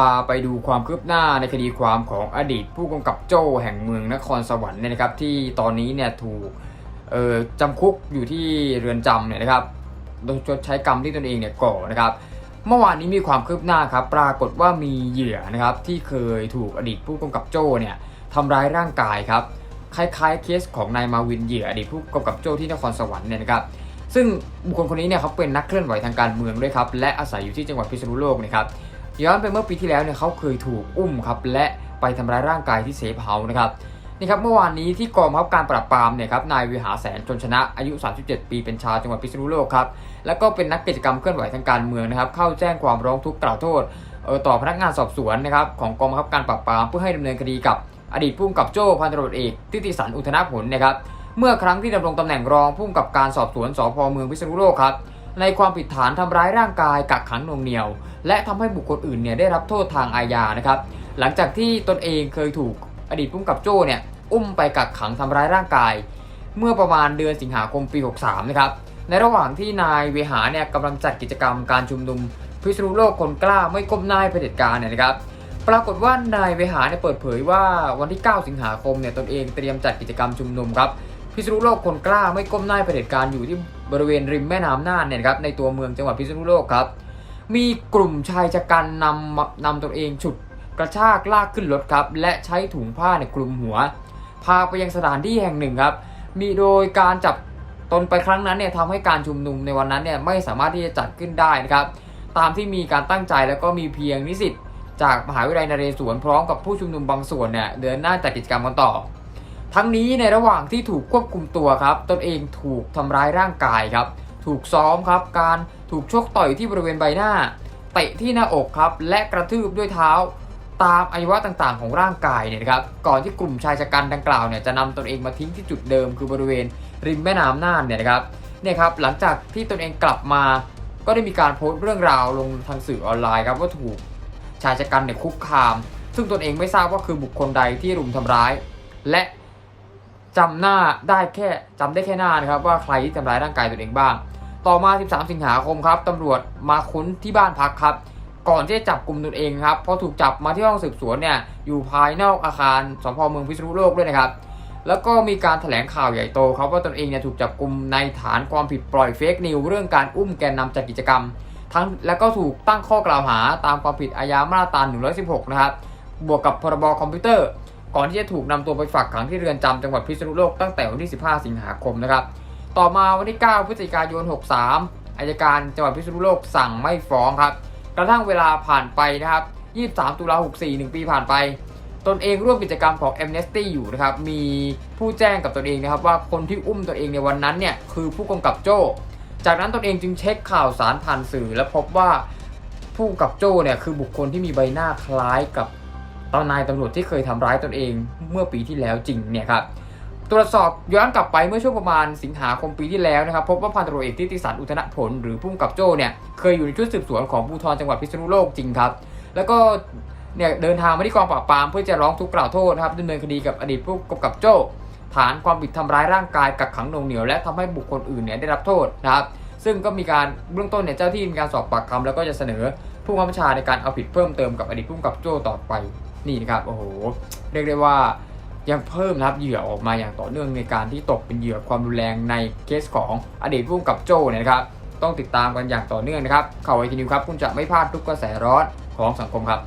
าไปดูความคืบหน้าในคดีความของอดีตผู้กำกับโจ้แห่งเมืองนครสวรรค์เนี่ยนะครับ ที่ตอนนี้เนี่ยถูกจำคุกอยู่ที่เรือนจำเนี่ยนะครับโดยชดใช้กรรมที่ตนเองเนี่ยก่อนะครับ เมื่อวานนี้มีความคืบหน้าครับ ปรากฏว่ามีเหยื่อนะครับที่เคยถูกอดีตผู้กำกับโจ้เนี่ยทำร้ายร่างกายครับคล้ายๆเคสของนายมาวินเหยื่ออดีตผู้กำกับโจ้ที่นครสวรรค์เนี่ยนะครับซึ่งบุคคลคนนี้เนี่ยเขาเป็นนักเคลื่อนไหวทางการเมืองด้วยครับและอาศัยอยู่ที่จังหวัดพิษณุโลกนะครับ ย้อนไปเมื่อปีที่แล้วเนี่ยเขาเคยถูกอุ้มครับและไปทำร้ายร่างกายที่เซฟเฮาส์นะครับนี่ครับเมื่อวานนี้ที่กองบังคับการปราบปรามเนี่ยครับนายวิหาแสนจนชนะอายุ 37 ปีเป็นชาวจังหวัดพิษณุโลกครับแล้วก็เป็นนักกิจกรรมเคลื่อนไหวทางการเมืองนะครับเข้าแจ้งความร้องทุกข์กล่าวโทษเออต่อพนักงานสอบสวนนะครับของกองบังคับการปราบปรามเพื่อให้ดำเนินคดีกับอดีตผู้กำกับโจ้พันตำรวจเอกทิติสันอุทนาผลนะครับเมื่อครั้งที่ดำรงตำแหน่งรองผู้กำกับการสอบสวนสพเมืองพิษณุโลกครับ ในความผิดฐานทำร้ายร่างกายกักขังหน่วงเหนียว และทำให้บุคคลอื่นเนี่ยได้รับโทษทางอาญานะครับ หลังจากที่ตนเองเคยถูกอดีตผู้กำกับโจ้เนี่ยอุ้มไปกักขังทำร้ายร่างกาย เมื่อประมาณเดือนสิงหาคมปี 63 นะครับ ในระหว่างที่นายเวหาเนี่ยกำลังจัดกิจกรรมการชุมนุม พิษณุโลกคนกล้าไม่ก้มหน้าเผด็จการเนี่ยนะครับปรากฏว่านายเวหาเนี่ยเปิดเผยว่าวันที่ 9 สิงหาคมเนี่ยตนเองเตรียมจัดกิจกรรมชุมนุมครับ พิษณุโลกคนกล้าไม่ก้มหน้าเผด็จการอยู่ที่บริเวณริมแม่น้ำน่านเนี่ยครับในตัวเมืองจังหวัดพิษณุโลกครับ มีกลุ่มชายชะกันนำนำตนเองฉุดกระชากลากขึ้นรถครับ และใช้ถุงผ้าเนี่ยคลุมหัว พาไปยังสถานที่แห่งหนึ่งครับ มีโดยการจับตนไปครั้งนั้นเนี่ยทำให้การชุมนุมในวันนั้นเนี่ยไม่สามารถที่จะจัดขึ้นได้นะครับ ตามที่มีการตั้งใจแล้วก็มีเพียงนิสิตจากมหาวิทยาลัยนเรศวรพร้อมกับผู้ชุมนุมบางส่วนเนี่ยเดินหน้าจัดกิจกรรมกันต่อ ทั้งนี้ในระหว่างที่ถูกควบคุมตัวครับตนเองถูกทำร้ายร่างกายครับ ถูกซ้อมครับการถูกชกต่อยที่บริเวณใบหน้าเตะที่หน้าอกครับและกระทืบด้วยเท้า ตามอวัยวะต่างๆ ของร่างกายเนี่ยนะครับก่อนที่กลุ่มชายชะกันดังกล่าวเนี่ยจะนำตนเองมาทิ้งที่จุดเดิม คือบริเวณริมแม่น้ำน่านเนี่ยนะครับเนี่ยครับหลังจากที่ตนเองกลับมา ก็ได้มีการโพสต์เรื่องราวลงทางสื่อออนไลน์ครับว่าถูกชายชะกันเนี่ยคุกคาม ซึ่งตนเองไม่ทราบว่าคือบุคคลใดที่รุมทำร้าย และ จำหน้าได้แค่จำได้แค่หน้านะครับว่าใครที่ทำร้ายร่างกายตนเองบ้าง ต่อมา 13 สิงหาคมครับตำรวจมาค้นที่บ้านพักครับ ก่อนที่จะจับกลุ่มตนเองครับพอถูกจับมาที่ห้องสืบสวนเนี่ยอยู่ภายนอกอาคารสพเมืองพิษณุโลกด้วยนะครับ แล้วก็มีการแถลงข่าวใหญ่โตครับว่าตนเองเนี่ยถูกจับกลุ่มในฐานความผิดปล่อยเฟกนิวเรื่องการอุ้มแกนนำจัดกิจกรรม ทั้งแล้วก็ถูกตั้งข้อกล่าวหาตามความผิดอาญามาตรา116 นะครับบวกกับพรบคอมพิวเตอร์ ก่อนที่จะถูกนำตัวไปฝากขังที่เรือนจำจังหวัดพิษณุโลกตั้งแต่วันที่ 15 สิงหาคมนะครับ ต่อมาวันที่ 9 พฤศจิกายน 63อายการจังหวัดพิษณุโลกสั่งไม่ฟ้องครับ กระทั่งเวลาผ่านไปนะครับ 23 ตุลา64 1 ปีผ่านไป ตนเองร่วมกิจกรรมของ Amnesty อยู่นะครับ มีผู้แจ้งกับตนเองนะครับว่าคนที่อุ้มตนเองในวันนั้นเนี่ยคือผู้กำกับโจ้ จากนั้นตนเองจึงเช็คข่าวสารผ่านสื่อ และพบว่าผู้กำกับโจ้เนี่ยคือบุคคลที่มีใบหน้าคล้ายกับ ตอนนายตำรวจที่เคยทำร้ายตนเองเมื่อปีที่แล้วจริงเนี่ยครับตรวจสอบย้อนกลับไปเมื่อช่วงประมาณสิงหาคมปีที่แล้วนะครับพบว่าพันตำรวจเอกทิติสันอุทนผลหรือผู้กำกับโจ้เนี่ยเคยอยู่ในชุดสืบสวนของภูธรจังหวัดพิษณุโลกจริงครับแล้วก็เนี่ยเดินทางมาที่กองปราบปรามเพื่อจะร้องทุกข์กล่าวโทษนะครับดำเนินคดีกับอดีตผู้กำกับโจ้ฐานความผิดทำร้ายร่างกายกักขังหน่วงเหนียวและทำให้บุคคลอื่นเนี่ยได้รับโทษนะครับซึ่งก็มีการเบื้องต้นเนี่ยเจ้าที่มีการสอบปากคำแล้วก็จะเสนอผู้บังคับบัญชาในการเอาผิดเพิ่มเติมกับอดีตผู้กำกับโจ้ต่อไป นี่นะครับโอ้โหเรียกได้ว่ายังเพิ่มนะครับเหยื่อออกมาอย่างต่อเนื่องในการที่ตกเป็นเหยื่อความรุนแรงในเคสของอดีตผู้กำกับโจ้เนี่ยนะครับต้องติดตามกันอย่างต่อเนื่องนะครับ ข่าวไอทีนิวครับ คุณจะไม่พลาดทุกกระแสร้อนของสังคมครับ